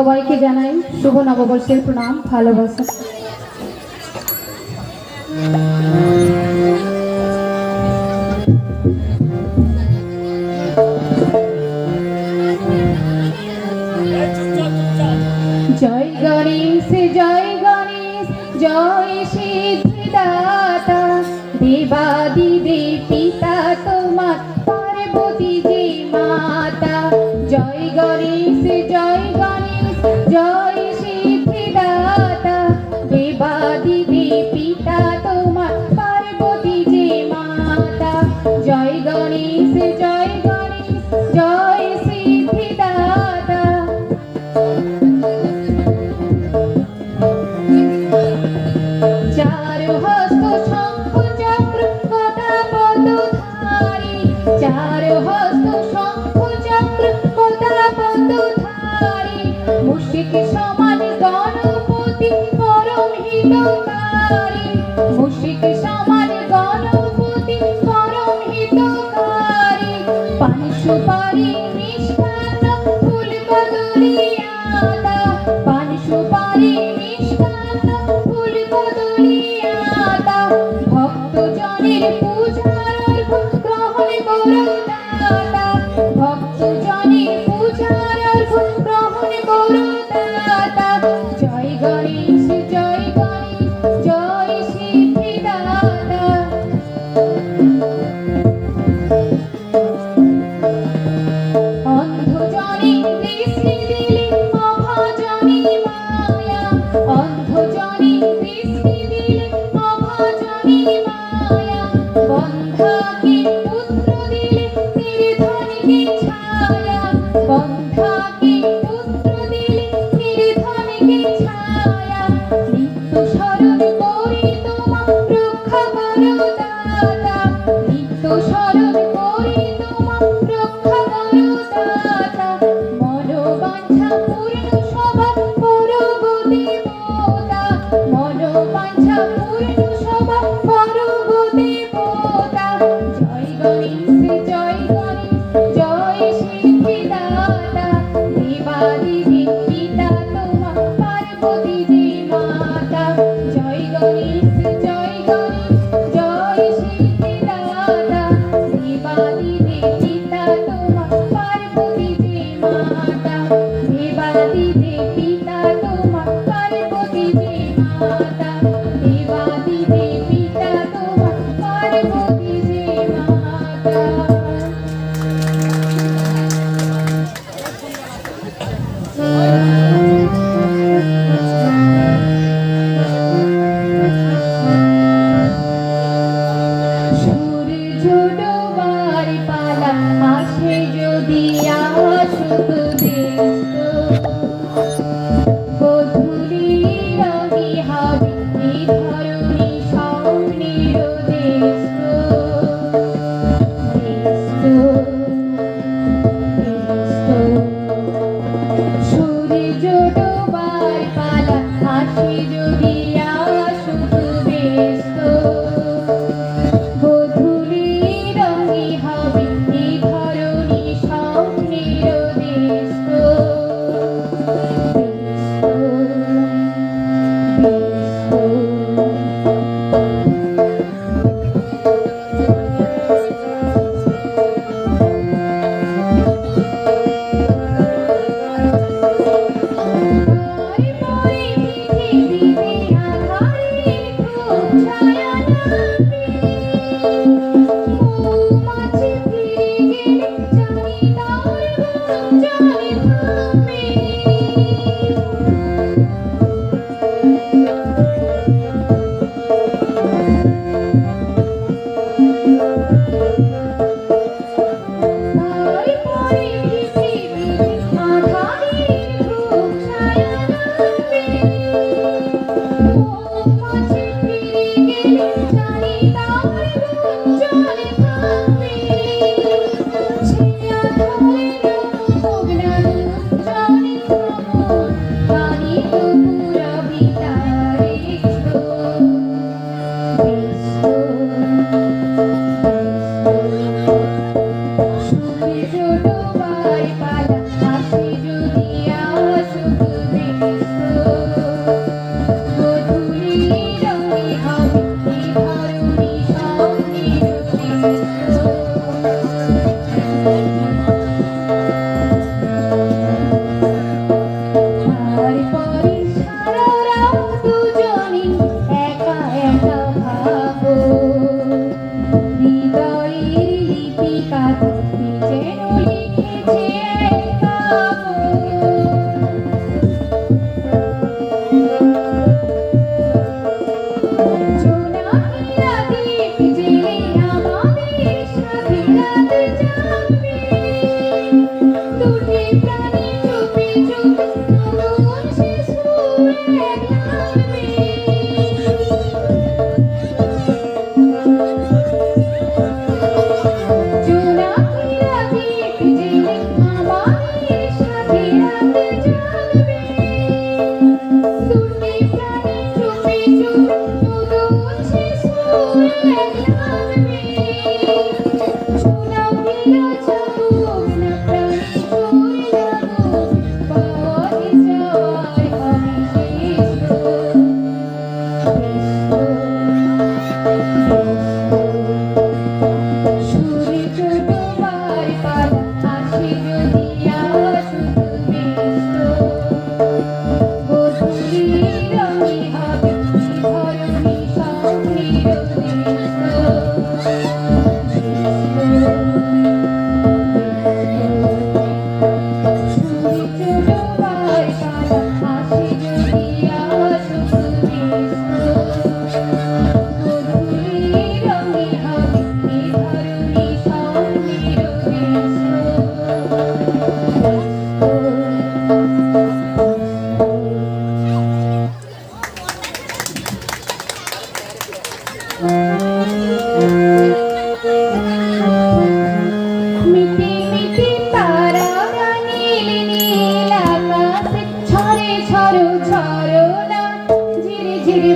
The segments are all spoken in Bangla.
সবাইকে জানাই শুভ নববর্ষের প্রণাম, ভালোবাসা। জয় গণেশ জয় গণেশ, জয় সিদ্ধিদাতা। দেবাদি পিতা তোমার পার্বতী যে মাতা। জয় গণেশ, জয়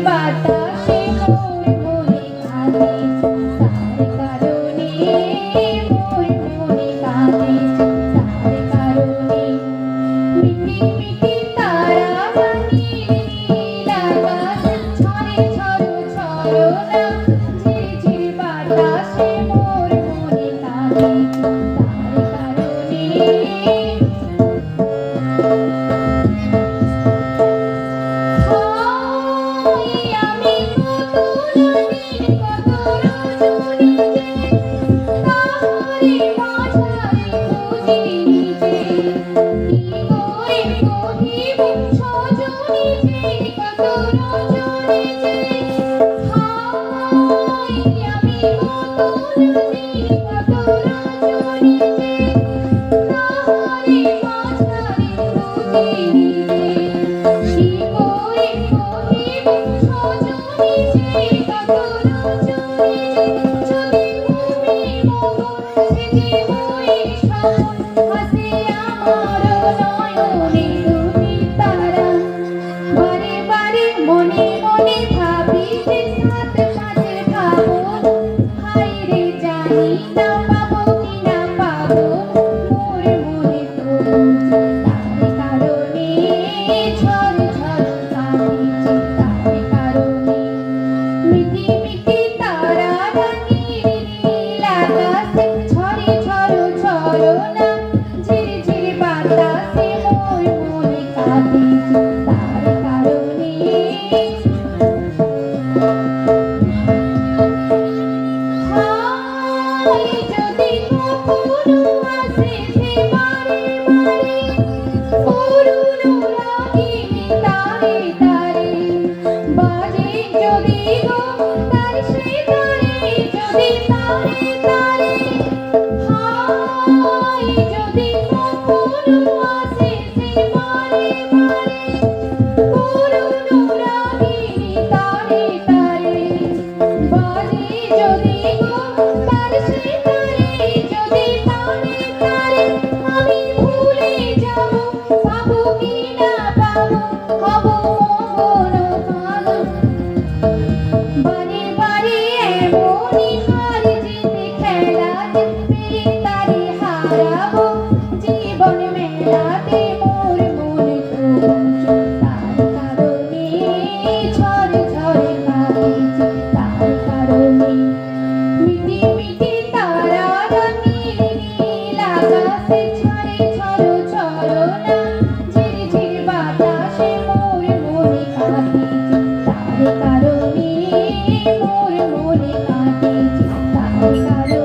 बाटा Hello.